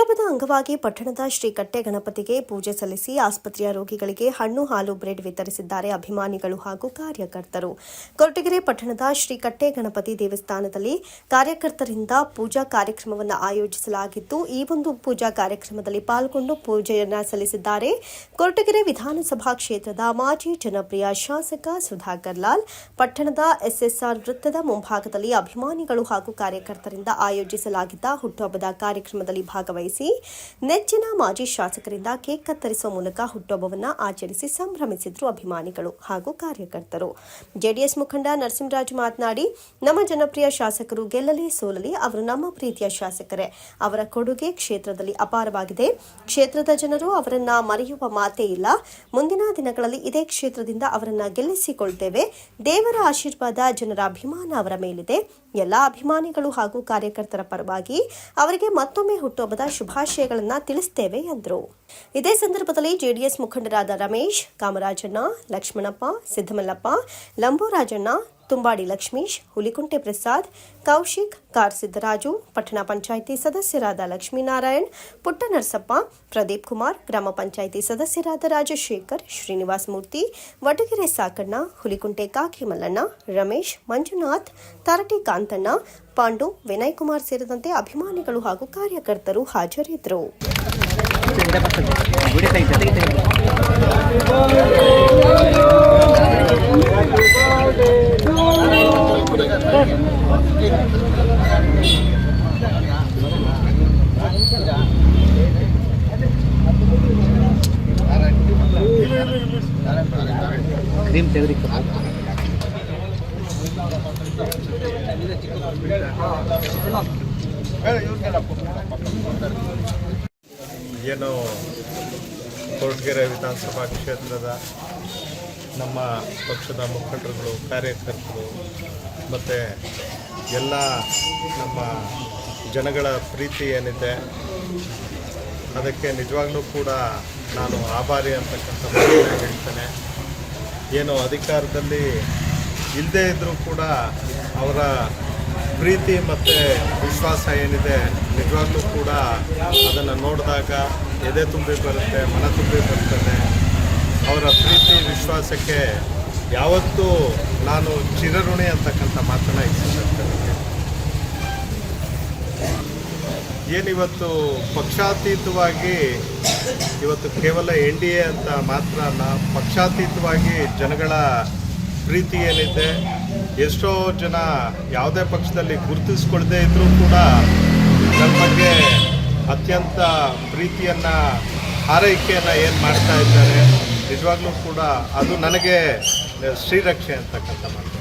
ಹುಟ್ಟುಹಬ್ಬದ ಅಂಗವಾಗಿ ಪಟ್ಟಣದ ಶ್ರೀ ಕಟ್ಟೆ ಗಣಪತಿಗೆ ಪೂಜೆ ಸಲ್ಲಿಸಿ ಆಸ್ಪತ್ರೆಯ ರೋಗಿಗಳಿಗೆ ಹಣ್ಣು ಹಾಲು ಬ್ರೆಡ್ ವಿತರಿಸಿದ್ದಾರೆ ಅಭಿಮಾನಿಗಳು ಹಾಗೂ ಕಾರ್ಯಕರ್ತರು. ಕೊರಟಗೆರೆ ಪಟ್ಟಣದ ಶ್ರೀ ಕಟ್ಟೆ ಗಣಪತಿ ದೇವಸ್ಥಾನದಲ್ಲಿ ಕಾರ್ಯಕರ್ತರಿಂದ ಪೂಜಾ ಕಾರ್ಯಕ್ರಮವನ್ನು ಆಯೋಜಿಸಲಾಗಿದ್ದು, ಈ ಒಂದು ಪೂಜಾ ಕಾರ್ಯಕ್ರಮದಲ್ಲಿ ಪಾಲ್ಗೊಂಡು ಪೂಜೆಯನ್ನು ಸಲ್ಲಿಸಿದ್ದಾರೆ. ಕೊರಟಗೆರೆ ವಿಧಾನಸಭಾ ಕ್ಷೇತ್ರದ ಮಾಜಿ ಜನಪ್ರಿಯ ಶಾಸಕ ಸುಧಾಕರ್ ಲಾಲ್, ಪಟ್ಟಣದ ಎಸ್ಎಸ್ಆರ್ ವೃತ್ತದ ಮುಂಭಾಗದಲ್ಲಿ ಅಭಿಮಾನಿಗಳು ಹಾಗೂ ಕಾರ್ಯಕರ್ತರಿಂದ ಆಯೋಜಿಸಲಾಗಿದ್ದ ಹುಟ್ಟುಹಬ್ಬದ ಕಾರ್ಯಕ್ರಮದಲ್ಲಿ ಭಾಗವಹಿಸಿ ನೆಚ್ಚಿನ ಮಾಜಿ ಶಾಸಕರಿಂದ ಕೇಕ್ ಕತ್ತರಿಸುವ ಮೂಲಕ ಹುಟ್ಟುಹಬ್ಬವನ್ನು ಆಚರಿಸಿ ಸಂಭ್ರಮಿಸಿದ್ರು ಅಭಿಮಾನಿಗಳು ಹಾಗೂ ಕಾರ್ಯಕರ್ತರು. ಜೆಡಿಎಸ್ ಮುಖಂಡ ನರಸಿಂಹರಾಜ್ ಮಾತನಾಡಿ, ನಮ್ಮ ಜನಪ್ರಿಯ ಶಾಸಕರು ಗೆಲ್ಲಲಿ ಸೋಲಲಿ ಅವರು ನಮ್ಮ ಪ್ರೀತಿಯ ಶಾಸಕರೇ. ಅವರ ಕೊಡುಗೆ ಕ್ಷೇತ್ರದಲ್ಲಿ ಅಪಾರವಾಗಿದೆ. ಕ್ಷೇತ್ರದ ಜನರು ಅವರನ್ನ ಮರೆಯುವ ಮಾತೇ ಇಲ್ಲ. ಮುಂದಿನ ದಿನಗಳಲ್ಲಿ ಇದೇ ಕ್ಷೇತ್ರದಿಂದ ಅವರನ್ನ ಗೆಲ್ಲಿಸಿಕೊಳ್ತೇವೆ. ದೇವರ ಆಶೀರ್ವಾದ ಜನರ ಅಭಿಮಾನ ಅವರ ಮೇಲಿದೆ. ಎಲ್ಲಾ ಅಭಿಮಾನಿಗಳು ಹಾಗೂ ಕಾರ್ಯಕರ್ತರ ಪರವಾಗಿ ಅವರಿಗೆ ಮತ್ತೊಮ್ಮೆ ಹುಟ್ಟುಹಬ್ಬದ ಶುಭಾಶಯಗಳನ್ನು ತಿಳಿಸ್ತೇವೆ ಎಂದರು ಇದೇ ಸಂದರ್ಭದಲ್ಲಿ ಜೆಡಿಎಸ್ ಮುಖಂಡರಾದ ರಮೇಶ್ ಕಾಮರಾಜಣ್ಣ ಲಕ್ಷ್ಮಣಪ್ಪ ಸಿದ್ದಮಲ್ಲಪ್ಪ ಲಂಬೋರಾಜಣ್ಣ ತುಂಬಾಡಿ ಲಕ್ಷ್ಮೀಶ್, ಹುಲಿಕುಂಟೆ ಪ್ರಸಾದ್, ಕೌಶಿಕ್, ಕಾರ್ ಸಿದ್ದರಾಜು, ಪಟ್ಟಣ ಪಂಚಾಯಿತಿ ಸದಸ್ಯರಾದ ಲಕ್ಷ್ಮೀನಾರಾಯಣ್, ಪುಟ್ಟನರಸಪ್ಪ, ಪ್ರದೀಪ್ ಕುಮಾರ್, ಗ್ರಾಮ ಪಂಚಾಯಿತಿ ಸದಸ್ಯರಾದ ರಾಜಶೇಖರ್, ಶ್ರೀನಿವಾಸ್ ಮೂರ್ತಿ, ವಟಗೆರೆ ಸಾಕಣ್ಣ, ಹುಲಿಕುಂಟೆ ಕಾಕಿ ಮಲ್ಲಣ್ಣ ರಮೇಶ್, ಮಂಜುನಾಥ್, ತರಟಿ ಕಾಂತಣ್ಣ, ಪಾಂಡು, ವಿನಯ್ ಕುಮಾರ್ ಸೇರಿದಂತೆ ಅಭಿಮಾನಿಗಳು ಹಾಗೂ ಕಾರ್ಯಕರ್ತರು ಹಾಜರಿದ್ದರು. ಕ್ರೀಮ್ ತೆಗೆದಿಕ್ಕ ಏನು ಕೊರಟಗೆರೆ ವಿಧಾನಸಭಾ ಕ್ಷೇತ್ರದ ನಮ್ಮ ಪಕ್ಷದ ಮುಖಂಡರುಗಳು ಕಾರ್ಯಕರ್ತರು ಮತ್ತು ಎಲ್ಲ ನಮ್ಮ ಜನಗಳ ಪ್ರೀತಿ ಏನಿದೆ, ಅದಕ್ಕೆ ನಿಜವಾಗ್ಲೂ ಕೂಡ ನಾನು ಆಭಾರಿ ಅಂತಕ್ಕಂಥ ಹೇಳ್ತೇನೆ. ಏನು ಅಧಿಕಾರದಲ್ಲಿ ಇಲ್ಲದೇ ಇದ್ದರೂ ಕೂಡ ಅವರ ಪ್ರೀತಿ ಮತ್ತು ವಿಶ್ವಾಸ ಏನಿದೆ, ನಿಜವಾಗ್ಲೂ ಕೂಡ ಅದನ್ನು ನೋಡಿದಾಗ ಎದೆ ತುಂಬಿ ಬರುತ್ತೆ, ಮನ ತುಂಬಿ ಬರ್ತದೆ. ಅವರ ಪ್ರೀತಿ, ವಿಶ್ವಾಸಕ್ಕೆ ಯಾವತ್ತೂ ನಾನು ಚಿರಋಣಿ ಅಂತಕ್ಕಂಥ ಮಾತನ್ನು ಇಷ್ಟಪಡ್ತೇನೆ ಏನಿವತ್ತು ಪಕ್ಷಾತೀತವಾಗಿ ಇವತ್ತು ಕೇವಲ ಎನ್ ಡಿ ಎ ಅಂತ ಮಾತ್ರ ಅಲ್ಲ, ಪಕ್ಷಾತೀತವಾಗಿ ಜನಗಳ ಪ್ರೀತಿ ಏನಿದೆ, ಎಷ್ಟೋ ಜನ ಯಾವುದೇ ಪಕ್ಷದಲ್ಲಿ ಗುರುತಿಸ್ಕೊಳ್ದೇ ಇದ್ದರೂ ಕೂಡ ನಮ್ಮ ಬಗ್ಗೆ ಅತ್ಯಂತ ಪ್ರೀತಿಯನ್ನು, ಹಾರೈಕೆಯನ್ನು ಏನು ಮಾಡ್ತಾ ಇದ್ದಾರೆ, ನಿಜವಾಗ್ಲೂ ಕೂಡ ಅದು ನನಗೆ ಶ್ರೀರಕ್ಷೆ ಅಂತಕ್ಕಂಥ ಮಾತು.